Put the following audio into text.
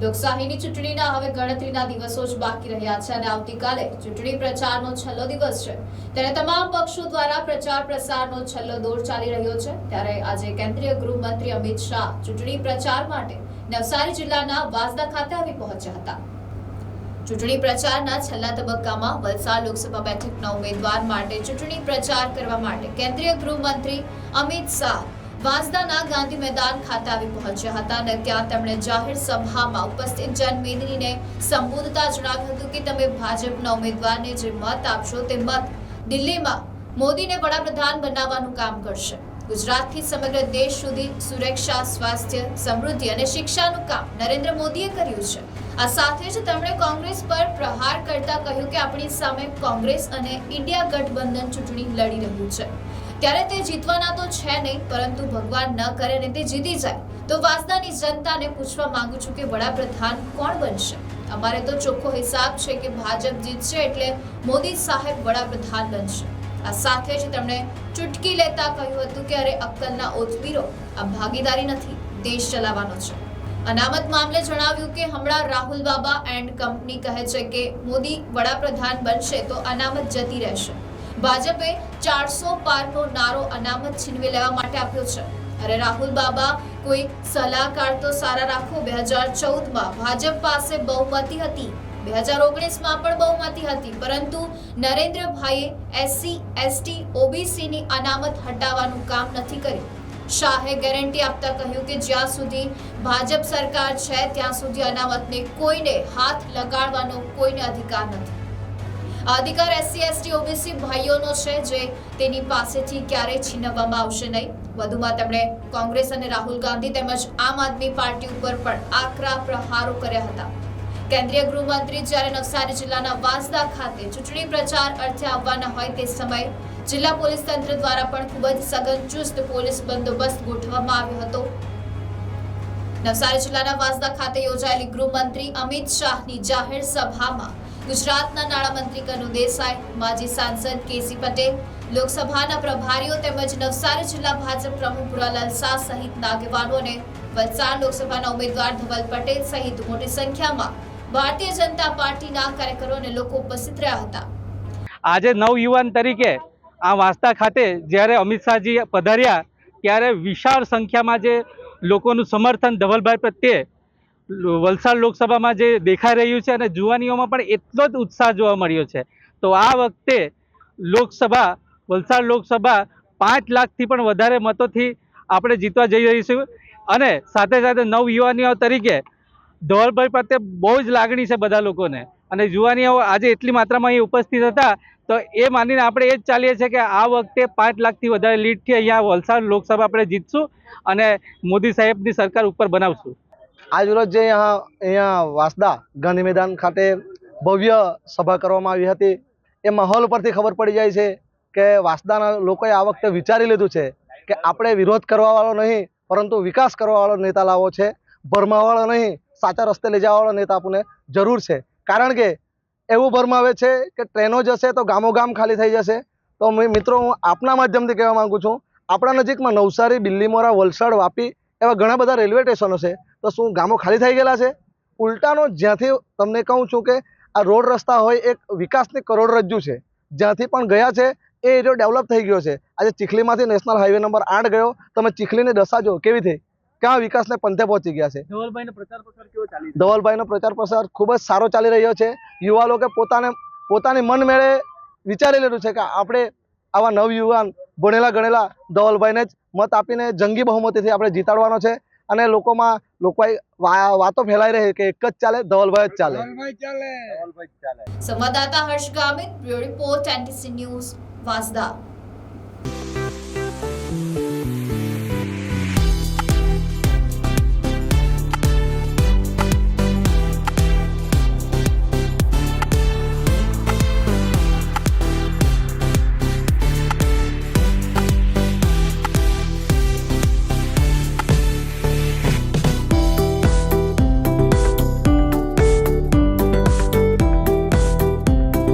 લોકશાહીની ચૂંટણીના હવે ગણતરીના દિવસો જ બાકી રહ્યા છે અને આવતીકાલે ચૂંટણી પ્રચારનો છેલ્લો દિવસ છે. ત્યારે તમામ પક્ષો દ્વારા પ્રચાર પ્રસારનો છેલ્લો દોર ચાલી રહ્યો છે. ત્યારે આજે કેન્દ્રીય ગૃહમંત્રી અમિત શાહ ચૂંટણી પ્રચાર માટે નવસારી જિલ્લાના વાસદા ખાતે આવી પહોંચ્યા હતા. ચૂંટણી પ્રચારના છેલ્લા તબક્કામાં વલસાડ લોકસભા બેઠકના ઉમેદવાર માટે ચૂંટણી પ્રચાર કરવા માટે કેન્દ્રીય ગૃહમંત્રી અમિત શાહ વાંસદાના ગાંધી મેદાન ખાતે આવી પહોંચ્યા હતા અને ત્યાં તેમણે જાહેર સભામાં ઉપસ્થિત જનમેદનીને સંબોધતા જણાવ્યું હતું કે તમે ભાજપના ઉમેદવારને જે મત આપશો તે મત દિલ્હીમાં મોદીને વડાપ્રધાન બનાવવાનું કામ કરશે. ગુજરાતથી સમગ્ર દેશ સુધી સુરક્ષા, સ્વાસ્થ્ય, સમૃદ્ધિ અને શિક્ષાનું કામ નરેન્દ્ર મોદીએ કર્યું છે. આ સાથે જ તેમણે કોંગ્રેસ પર પ્રહાર કરતા કહ્યું કે આપણી સામે કોંગ્રેસ અને ઇન્ડિયા ગઠબંધન ચૂંટણી લડી રહ્યું છે. ત્યારે તે જીતવાના તો છે નહીં, પરંતુ ભગવાન ન કરે અને તે જીતી જાય. તો વાસદાની જનતાને પૂછવા માંગુ છું કે વડાપ્રધાન કોણ બનશે? અમારે તો ચોખ્ખો હિસાબ છે કે ભાજપ જીતશે એટલે મોદી સાહેબ વડાપ્રધાન બનશે. આ સાથે જ તેમણે ચૂટકી લેતા કહ્યું હતું કે અરે અક્કલના ઓતબીરો આ ભાગીદારી નથી, દેશ ચલાવવાનો છે. અનામત મામલે જણાવ્યું કે હમણાં રાહુલ બાબા એન્ડ કંપની કહે છે કે મોદી વડાપ્રધાન બનશે તો અનામત જતી રહેશે. ભાજપે ચારસો પારનો નારો અનામત છીનવી લેવા માટે આપ્યો છે. અરે રાહુલ બાબા, કોઈ સલાહકાર તો સારા રાખો, બે હજાર ચૌદમાં ભાજપ પાસે બહુમતી હતી. બે હજાર ઓગણીસમાં પણ બહુમતી હતી, પરંતુ નરેન્દ્રભાઈએ એસસી, એસટી, ઓબીસીની અનામત હટાવવાનું કામ નથી કર્યું. શાહે ગેરંટી આપતા કહ્યું કે જ્યાં સુધી ભાજપ સરકાર છે, ત્યાં સુધી અનામતને કોઈને હાથ લગાડવાનો કોઈને અધિકાર નથી. અધિકાર એસસી, એસટી, ઓબીસી ભાઈઓનો છે જે તેની પાસેથી ક્યારેય છીનવવામાં આવશે નહીં. વધુમાં તેમણે કોંગ્રેસ અને રાહુલ ગાંધી તેમજ આમ આદમી પાર્ટી ઉપર પણ આકરા પ્રહારો કર્યા હતા. કેન્દ્રીય ગૃહમંત્રી જ્યારે નવસારી જિલ્લાના વાંસદા ખાતે ચૂંટણી પ્રચાર અર્થે આવવાના હોય તે સમયે જિલ્લા પોલીસ તંત્ર દ્વારા પણ ખૂબ જ સઘન ચુસ્ત પોલીસ બંદોબસ્ત ગોઠવવામાં આવ્યો હતો. નવસારી જિલ્લાના વાંસદા ખાતે યોજાયેલી ગૃહમંત્રી અમિત શાહની જાહેર સભામાં ગુજરાતના નાણામંત્રી કનુ દેસાઈ, માજી સાંસદ કેસી પટેલ, લોકસભાના પ્રભારીઓ તેમજ નવસારી જિલ્લા ભાજપ પ્રમુખ ભુરાલાલ શાહ સહિત આગેવાનો અને વલસાડ લોકસભાના ઉમેદવાર ધવલ પટેલ સહિત મોટી સંખ્યામાં ભારતીય જનતા પાર્ટીના કાર્યકરો અને લોકો ઉપસ્થિત રહ્યા હતા. આજે નવયુવાન તરીકે આ વાંસદા ખાતે જ્યારે અમિત શાહજી પધાર્યા, ત્યારે વિશાળ સંખ્યામાં જે લોકોનું સમર્થન ધવલભાઈ પ્રત્યે વલસાડ લોકસભામાં જે દેખાઈ રહ્યું છે અને જુવાનીઓમાં પણ એટલો જ ઉત્સાહ જોવા મળ્યો છે. તો આ વખતે લોકસભા, વલસાડ લોકસભા પાંચ લાખથી પણ વધારે મતોથી આપણે જીતવા જઈ રહીશું. અને સાથે સાથે નવયુવાનીઓ તરીકે ધવલભાઈ પ્રત્યે બહુ જ લાગણી છે બધા લોકોને. અને જુવાનીઓ આજે એટલી માત્રામાં અહીં ઉપસ્થિત હતા, તો એ માનીને આપણે એ જ ચાલીએ છીએ કે આ વખતે પાંચ લાખથી વધારે લીડથી અહીંયા વલસાડ લોકસભા આપણે જીતશું અને મોદી સાહેબની સરકાર ઉપર બનાવશું. આજ રોજ જે અહીંયા અહીંયા વાસદા ગાંધી મેદાન ખાતે ભવ્ય સભા કરવામાં આવી હતી, એ માહોલ પરથી ખબર પડી જાય છે કે વાસદાના લોકોએ આ વખતે વિચારી લીધું છે કે આપણે વિરોધ કરવાવાળો નહીં, પરંતુ વિકાસ કરવાવાળો નેતા લાવો છે, ભરમાવાળો નહીં, સાચા રસ્તે લઈ જવાવાળો નેતા આપણને જરૂર છે. કારણ કે એવું ભરમાવે છે કે ટ્રેનો જશે તો ગામો ગામ ખાલી થઈ જશે. તો મિત્રો, હું આપના માધ્યમથી કહેવા માંગુ છું, આપણા નજીકમાં નવસારી બિલ્લીમોરા વલસાડ, વાપી એવા ઘણા બધા રેલવે સ્ટેશનો છે. તો શું ગામો ખાલી થઈ ગયેલા છે? ઉલટાનો જ્યાંથી તમને કહું છું કે આ રોડ રસ્તા હોય એક વિકાસની કરોડરજ્જુ છે. જ્યાંથી પણ ગયા છે, એ એરિયો ડેવલપ થઈ ગયો છે. આજે ચીખલીમાંથી નેશનલ હાઈવે નંબર આઠ ગયો. તમે ચીખલીની દશા જો કેવી થઈ? ક્યાં વિકાસને પંથે પહોંચી ગયા છે? ધવલભાઈનો પ્રચાર પ્રસાર કેવો ચાલી ધવલભાઈનો પ્રચાર પ્રસાર ખૂબ જ સારો ચાલી રહ્યો છે. યુવા લોકો પોતાને પોતાની મન મેળે વિચારી લીધું છે કે આપણે આવા નવયુવાન ભણેલા ગણેલા ધવલભાઈને જ મત આપીને જંગી બહુમતીથી આપણે જીતાડવાનો છે અને લોકોમાં લોકો વાતો ફેલાઈ રહી કે એક જ ચાલે ધવલભાઈ જ ચાલે. સંવાદદાતા Harsh Gamit report NTC news Vansda.